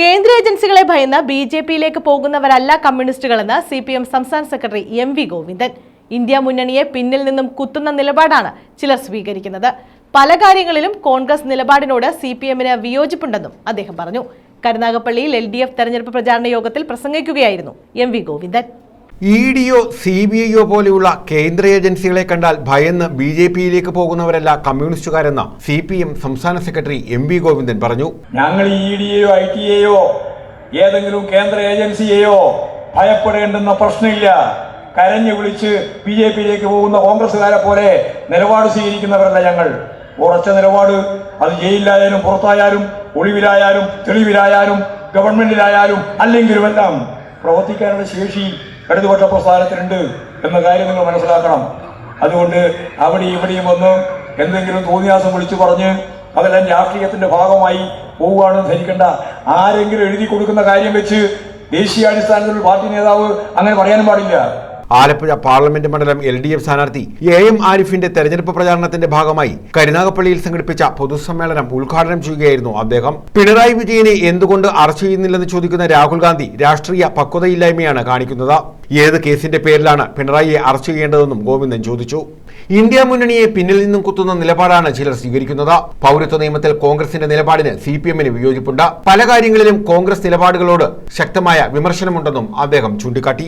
കേന്ദ്ര ഏജൻസികളെ ഭയന്ന് ബി ജെ പിയിലേക്ക് പോകുന്നവരല്ല കമ്മ്യൂണിസ്റ്റുകളെന്ന് സി പി എം സംസ്ഥാന secretary M V Govindan. India മുന്നണിയെ പിന്നിൽ നിന്നും കുത്തുന്ന നിലപാടാണ് ചിലർ സ്വീകരിക്കുന്നത്. പല കാര്യങ്ങളിലും കോൺഗ്രസ് നിലപാടിനോട് സി പി എമ്മിന് വിയോജിപ്പുണ്ടെന്നും അദ്ദേഹം പറഞ്ഞു. കരുനാഗപ്പള്ളിയിൽ എൽ ഡി എഫ് തെരഞ്ഞെടുപ്പ് പ്രചാരണ യോഗത്തിൽ പ്രസംഗിക്കുകയായിരുന്നു എം വി ഗോവിന്ദൻ. ഇ ഡിയോ സി ബി ഐയോ പോലെയുള്ള കേന്ദ്ര ഏജൻസികളെ കണ്ടാൽ ഭയന്ന് ബി ജെ പിയിലേക്ക് പോകുന്നവരല്ല കമ്മ്യൂണിസ്റ്റുകാരെന്ന് സി പി എം സംസ്ഥാന സെക്രട്ടറി എം വി ഗോവിന്ദൻ പറഞ്ഞു. ഞങ്ങൾ ഇ ഡിയെയോ ഐ ടി എയോ ഏതെങ്കിലും കേന്ദ്ര ഏജൻസിയെയോ ഭയപ്പെടേണ്ടുന്ന പ്രശ്നമില്ല. കരഞ്ഞു വിളിച്ച് ബി ജെ പിയിലേക്ക് പോകുന്ന കോൺഗ്രസ്സുകാരെ പോലെ നിലപാട് സ്വീകരിക്കുന്നവരല്ല ഞങ്ങൾ. ഉറച്ച നിലപാട്. അത് ജയിലിലായാലും പുറത്തായാലും ഒളിവിലായാലും തെളിവിലായാലും ഗവൺമെന്റിലായാലും അല്ലെങ്കിലും എല്ലാം പ്രവർത്തിക്കാനുള്ള ശേഷി ഇടതുപക്ഷ പ്രസ്ഥാനത്തിനുണ്ട് എന്ന കാര്യം നിങ്ങൾ മനസ്സിലാക്കണം. അതുകൊണ്ട് അവിടെയും ഇവിടെയും വന്ന് എന്തെങ്കിലും തോന്നിയാസം വിളിച്ചു പറഞ്ഞ് അതെല്ലാം രാഷ്ട്രീയത്തിന്റെ ഭാഗമായി പോവുകയാണെന്ന് ധരിക്കേണ്ട. ആരെങ്കിലും എഴുതി കൊടുക്കുന്ന കാര്യം വെച്ച് ദേശീയാടിസ്ഥാനത്തിൽ പാർട്ടി നേതാവ് അങ്ങനെ പറയാനും പാടില്ല. ആലപ്പുഴ പാർലമെന്റ് മണ്ഡലം എൽ ഡി എഫ് സ്ഥാനാർത്ഥി എ എം ആരിഫിന്റെ തെരഞ്ഞെടുപ്പ് പ്രചാരണത്തിന്റെ ഭാഗമായി കരുനാഗപ്പള്ളിയിൽ സംഘടിപ്പിച്ച പൊതുസമ്മേളനം ഉദ്ഘാടനം ചെയ്യുകയായിരുന്നു അദ്ദേഹം. പിണറായി വിജയനെ എന്തുകൊണ്ട് അറസ്റ്റ് ചെയ്യുന്നില്ലെന്ന് ചോദിക്കുന്ന രാഹുൽ ഗാന്ധി രാഷ്ട്രീയ പക്വതയില്ലായ്മയാണ് കാണിക്കുന്നത്. ഏത് കേസിന്റെ പേരിലാണ് പിണറായിയെ അറസ്റ്റ് ചെയ്യേണ്ടതെന്നും ഗോവിന്ദൻ ചോദിച്ചു. ഇന്ത്യ മുന്നണിയെ പിന്നിൽ നിന്നും കുത്തുന്ന നിലപാടാണ് ചിലർ സ്വീകരിക്കുന്നത്. പൗരത്വ നിയമത്തിൽ കോൺഗ്രസിന്റെ നിലപാടിന് സി പി എമ്മിന് വിയോജിപ്പുണ്ട്. പല കാര്യങ്ങളിലും കോൺഗ്രസ് നിലപാടുകളോട് ശക്തമായ വിമർശനമുണ്ടെന്നും അദ്ദേഹം ചൂണ്ടിക്കാട്ടി.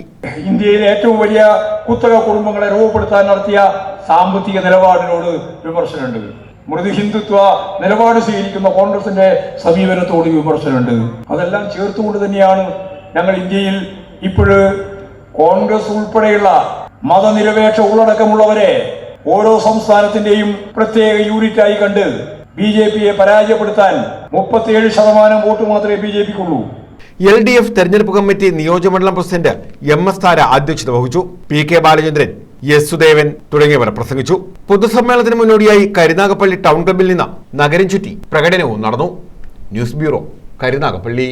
ഇന്ത്യയിലെ ഏറ്റവും വലിയ കുത്തക കുടുംബങ്ങളെ രൂപപ്പെടുത്താൻ നടത്തിയ സാമ്പത്തിക നിലപാടിനോട് വിമർശനമുണ്ട്. മൃദു ഹിന്ദുത്വ നിലപാട് സ്വീകരിക്കുന്ന കോൺഗ്രസിന്റെ സമീപനത്തോട് വിമർശനമുണ്ട്. അതെല്ലാം ചേർത്തുകൊണ്ട് തന്നെയാണ് ഞങ്ങൾ ഇന്ത്യയിൽ ഇപ്പോഴ് കോൺഗ്രസ് ഉൾപ്പെടെയുള്ള മതനിരപേക്ഷ ഉള്ളടക്കമുള്ളവരെ ഓരോ സംസ്ഥാനത്തിന്റെയും പ്രത്യേക യൂണിറ്റായി കണ്ട് ബി ജെ പിയെ പരാജയപ്പെടുത്താൻ മുപ്പത്തിയേഴ് ശതമാനം വോട്ട് മാത്രമേ ബി ജെ പിക്കുള്ളൂ. എൽ ഡി എഫ് തെരഞ്ഞെടുപ്പ് കമ്മിറ്റി നിയോജകമണ്ഡലം പ്രസിഡന്റ് എം എസ് താര അധ്യക്ഷത വഹിച്ചു. P K Balachandran S Sudevan തുടങ്ങിയവർ പ്രസംഗിച്ചു. പൊതുസമ്മേളനത്തിന് മുന്നോടിയായി കരുനാഗപ്പള്ളി ടൗൺ ക്ലബിൽ നിന്ന് നഗരം ചുറ്റി പ്രകടനവും നടന്നു. News bureau Karunagappally.